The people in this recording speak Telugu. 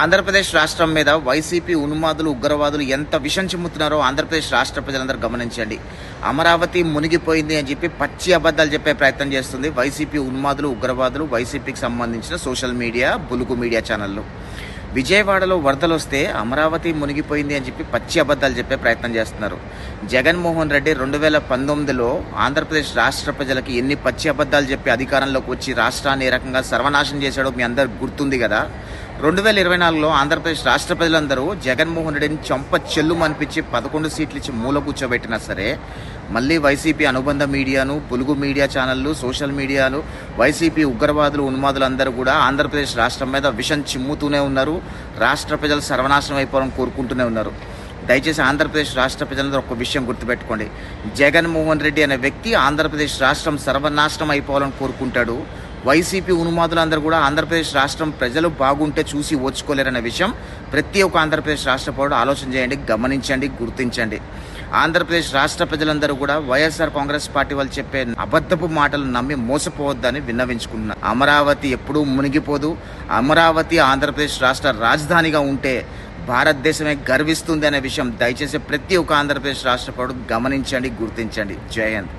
ఆంధ్రప్రదేశ్ రాష్ట్రం మీద వైసీపీ ఉన్మాదులు ఉగ్రవాదులు ఎంత విషం చిమ్ముతున్నారో ఆంధ్రప్రదేశ్ రాష్ట్ర ప్రజలందరూ గమనించండి. అమరావతి మునిగిపోయింది అని చెప్పి పచ్చి అబద్ధాలు చెప్పే ప్రయత్నం చేస్తుంది వైసీపీ ఉన్మాదులు ఉగ్రవాదులు వైసీపీకి సంబంధించిన సోషల్ మీడియా బులుగు మీడియా ఛానళ్ళు. విజయవాడలో వరదలు వస్తే అమరావతి మునిగిపోయింది అని చెప్పి పచ్చి అబద్ధాలు చెప్పే ప్రయత్నం చేస్తున్నారు. జగన్మోహన్ రెడ్డి రెండు వేల పంతొమ్మిదిలో ఆంధ్రప్రదేశ్ రాష్ట్ర ప్రజలకి ఎన్ని పచ్చి అబద్ధాలు చెప్పి అధికారంలోకి వచ్చి రాష్ట్రాన్ని ఏ రకంగా సర్వనాశనం చేశాడో మీ అందరికి గుర్తుంది కదా? రెండు వేల ఇరవై నాలుగులో ఆంధ్రప్రదేశ్ రాష్ట్ర ప్రజలందరూ జగన్మోహన్ రెడ్డిని చంప చెల్లు అనిపించి పదకొండు సీట్లు ఇచ్చి మూల కూర్చోబెట్టినా సరే మళ్ళీ వైసీపీ అనుబంధ మీడియాను పులుగు మీడియా ఛానళ్ళు సోషల్ మీడియాలు వైసీపీ ఉగ్రవాదులు ఉన్మాదులు అందరూ కూడా ఆంధ్రప్రదేశ్ రాష్ట్రం మీద విషం చిమ్ముతూనే ఉన్నారు. రాష్ట్ర ప్రజలు సర్వనాశనం అయిపోవాలని కోరుకుంటూనే ఉన్నారు. దయచేసి ఆంధ్రప్రదేశ్ రాష్ట్ర ప్రజలందరూ ఒక విషయం గుర్తుపెట్టుకోండి. జగన్మోహన్ రెడ్డి అనే వ్యక్తి ఆంధ్రప్రదేశ్ రాష్ట్రం సర్వనాశనం అయిపోవాలని కోరుకుంటాడు. వైసీపీ ఉన్మాదులందరూ కూడా ఆంధ్రప్రదేశ్ రాష్ట్రం ప్రజలు బాగుంటే చూసి ఓర్చుకోలేరనే విషయం ప్రతి ఒక్క ఆంధ్రప్రదేశ్ రాష్ట్ర పౌరుడు ఆలోచన చేయండి గమనించండి గుర్తించండి. ఆంధ్రప్రదేశ్ రాష్ట్ర ప్రజలందరూ కూడా వైఎస్ఆర్ కాంగ్రెస్ పార్టీ వాళ్ళు చెప్పే అబద్ధపు మాటలు నమ్మి మోసపోవద్దని విన్నవించుకున్నారు అమరావతి ఎప్పుడూ మునిగిపోదు. అమరావతి ఆంధ్రప్రదేశ్ రాష్ట్ర రాజధానిగా ఉంటే భారతదేశమే గర్విస్తుంది అనే విషయం దయచేసి ప్రతి ఒక్క ఆంధ్రప్రదేశ్ రాష్ట్ర పౌరుడు గమనించండి గుర్తించండి. జయంత్